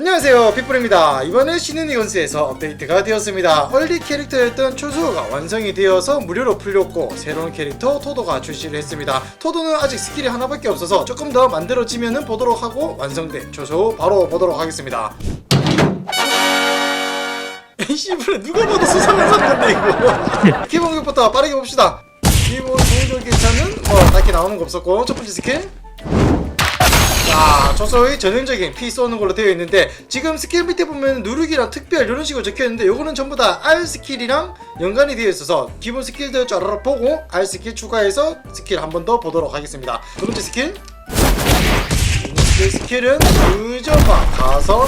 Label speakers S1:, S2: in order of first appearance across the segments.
S1: 안녕하세요 pit불입니다. 이번에 신은 이 건스에서 업데이트가 되었습니다. 얼리 캐릭터였던 초수호가 완성이 되어서 무료로 풀렸고 새로운 캐릭터 토도가 출시를 했습니다. 토도는 아직 스킬이 하나밖에 없어서 조금 더 만들어지면 보도록 하고 완성된 초수호 바로 보도록 하겠습니다. 씨발 누가 봐도 수상한 건데 이거. 기본 공격부터 빠르게 봅시다. 기본 공격 괜찮은 뭐 딱히 나오는 거 없었고 첫 번째 스킬 자, 저소의 전형적인 피 쏘는 걸로 되어 있는데 지금 스킬 밑에 보면 누르기랑 특별 이런 식으로 적혀 있는데 요거는 전부 다 R 스킬이랑 연관이 되어 있어서 기본 스킬들 쫙 보고 R 스킬 추가해서 스킬 한 번 더 보도록 하겠습니다. 두 번째 스킬. 두 번째 스킬은 의저가 가서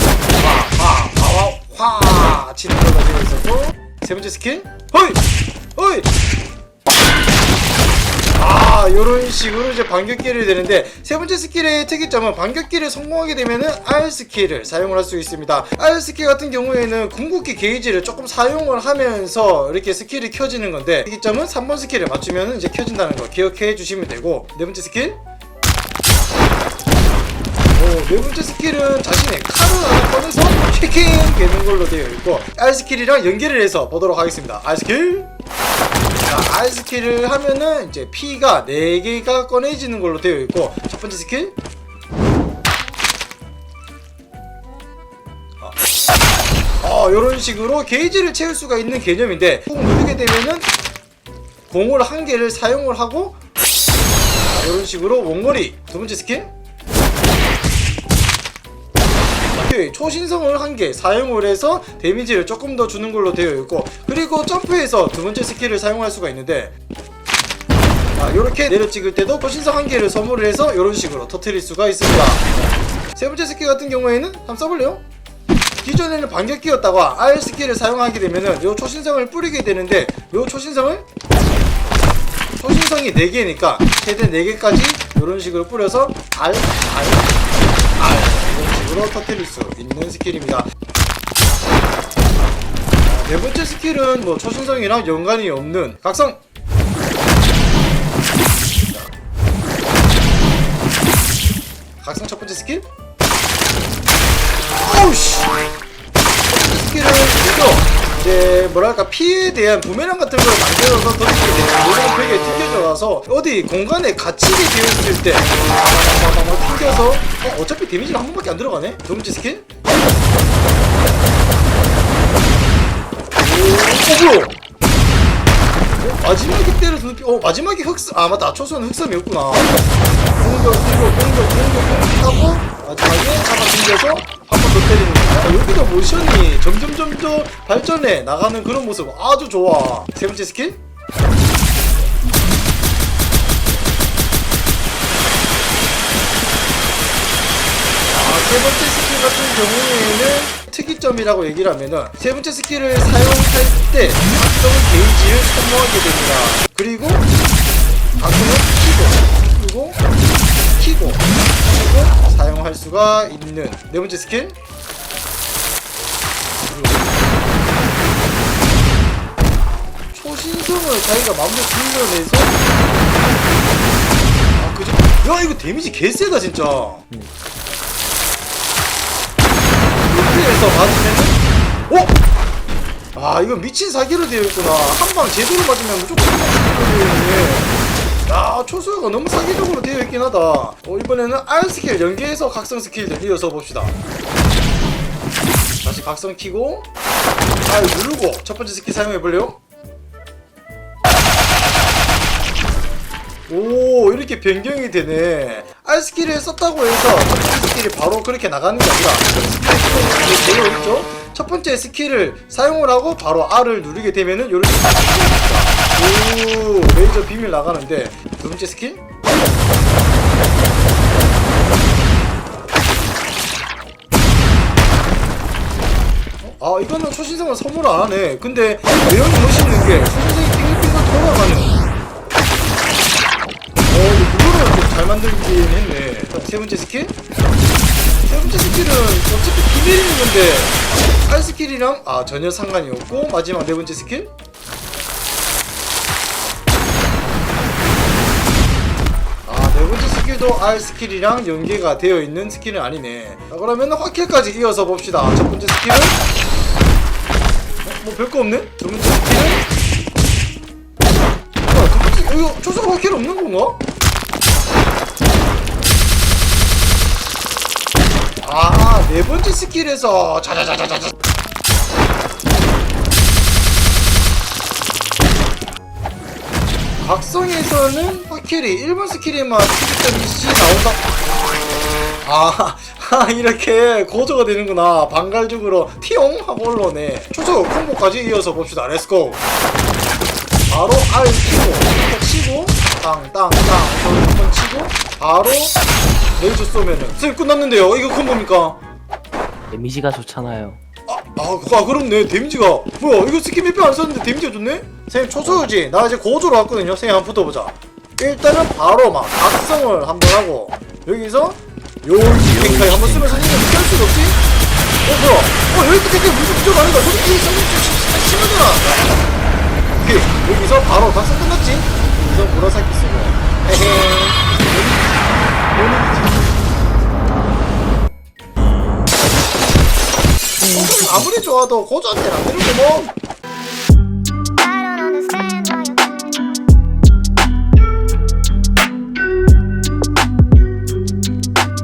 S1: 화화화화 치는 걸로 되어 있었고 세 번째 스킬 허이 허이 아, 요런 식으로 이제 반격기를 되는데 세 번째 스킬의 특이점은 반격기를 성공하게 되면은 R 스킬을 사용을 할 수 있습니다. R 스킬 같은 경우에는 궁극기 게이지를 조금 사용을 하면서 이렇게 스킬이 켜지는 건데 특이점은 3번 스킬을 맞추면 이제 켜진다는 거 기억해 주시면 되고 네 번째 스킬 오, 네 번째 스킬은 자신의 칼을 하나 꺼내서 쉐킹 되는 걸로 되어 있고 R 스킬이랑 연계를 해서 보도록 하겠습니다. R 스킬 자, R 스킬을 하면은 이제 피가 4개가 꺼내지는 걸로 되어 있고 첫 번째 스킬? 어, 이런 식으로 게이지를 채울 수가 있는 개념인데 꾹 누르게 되면은 공을 한 개를 사용을 하고 이런 식으로 원거리 두 번째 스킬 오케이, 초신성을 한 개 사용을 해서 데미지를 조금 더 주는 걸로 되어 있고 그리고 점프해서 두 번째 스킬을 사용할 수가 있는데 아, 이렇게 내려 찍을 때도 초신성 한 개를 소모를 해서 이런 식으로 터트릴 수가 있습니다 세 번째 스킬 같은 경우에는 한번 써볼래요? 기존에는 반격기였다가 R 스킬을 사용하게 되면은 요 초신성을 뿌리게 되는데 요 초신성을 초신성이 4개니까 최대 4개까지 이런 식으로 뿌려서 R, R 식으로 터뜨릴 수 있는 스킬입니다. 아, 네 번째 스킬은 뭐 초신성이랑 연관이 없는 각성! 각성 첫 번째 스킬? 어우씨! 첫 번째 스킬은 이거 이제 뭐랄까 피에 대한 부메랑 같은 걸 만들어서 던지게 되면 모든 벽에 튕겨져서 어디 공간에 갇히게 되었을 때 막막막 튕겨서 어, 어차피 데미지가 한 번밖에 안 들어가네 두 번째 스킬 오, 어, 뭐야? 어, 마지막에 때려서 피- 어 마지막에 흑섬 아 맞다 초수는 흑섬이었구나 공격 그리고 공격 공격 공격하고 마지막에 잡아 당겨서 한 번 더 때리는 아, 여기도 모션이 점점 점점 발전해 나가는 그런 모습. 아주 좋아. 세 번째 스킬? 아, 세 번째 스킬 같은 경우에는 특이점이라고 얘기를 하면은 세 번째 스킬을 사용할 때 각성 게이지를 소모하게 됩니다. 그리고 가끔은 키고 그리고 수가 있는. 네 번째 스킬? 초신성을 자기가 마음대로 불러내서? 아 그죠? 야 이거 데미지 개세다 진짜. 이렇게 해서 맞으면은? 어? 아 이거 미친 사기로 되어 있구나. 한 방 제대로 맞으면 무조건 사기로 되어 있네 야 초수가 너무 사기적으로 되어 있긴 하다. 어, 이번에는 R 스킬 연계해서 각성 스킬들 이어서 봅시다. 다시 각성 키고 R 누르고 첫 번째 스킬 사용해 볼래요? 오 이렇게 변경이 되네. R 스킬을 썼다고 해서 첫 번째 스킬이 바로 그렇게 나가는 게 아니라 스킬 되어 있죠? 첫 번째 스킬을 사용을 하고 바로 R을 누르게 되면은 이렇게 오 레이저 비밀 나가는데 두 번째 스킬 어? 아 이거는 초신성을 선물 안 하네 근데 내용이 멋있는 게 초신성이 빙글빙글 돌아가는 어, 이거 그거는 좀잘 만들긴 했네. 자, 세 번째 스킬? 세 번째 스킬은 어차피 비밀인 건데, R 스킬이랑, 아, 전혀 상관이 없고, 마지막 네 번째 스킬? 이것도 R 스킬이랑 연계가 되어 있는 스킬은 아니네 자 그러면 화킬까지 이어서 봅시다 첫 번째 스킬은 어? 뭐 별거 없네? 두 번째 스킬은 뭐야 두 번째 이거 초속 화킬 없는 건가? 아, 네 번째 스킬에서 자자자자자자. 각성에서는 확실히 1번 스킬에만 12.2C 나온다. 아, 아, 이렇게 고조가 되는구나. 반갈죽으로 티용 하고 올라오네. 초속 콤보까지 이어서 봅시다. 렛츠고. 바로 R 치고, 치고, 땅땅땅, 한번 치고, 바로 레이저 쏘면은. 쌤 끝났는데요. 이거 콤보입니까?
S2: 데미지가 좋잖아요.
S1: 아, 아, 아 그렇네 데미지가 뭐야 이거 스킨 몇배안 썼는데 데미지가 좋네? 선생님 초소유지. 나 이제 고조로 왔거든요. 선생님 한번 붙어보자. 일단은 바로 막 각성을 한번 하고 여기서 요일지 탱카이 한번 쓰면 선생님 어떻게 할 수가 없지? 어 뭐야? 어 요일지 탱카이 무슨 부족 아닌가 저기 좀 심하잖아 오케이. 여기서 바로 각성 끝났지? 여기서 무라사키 쓰고. 헤헤. 오늘이지 아무리 좋아도 고조한테는 안 되는 거뭐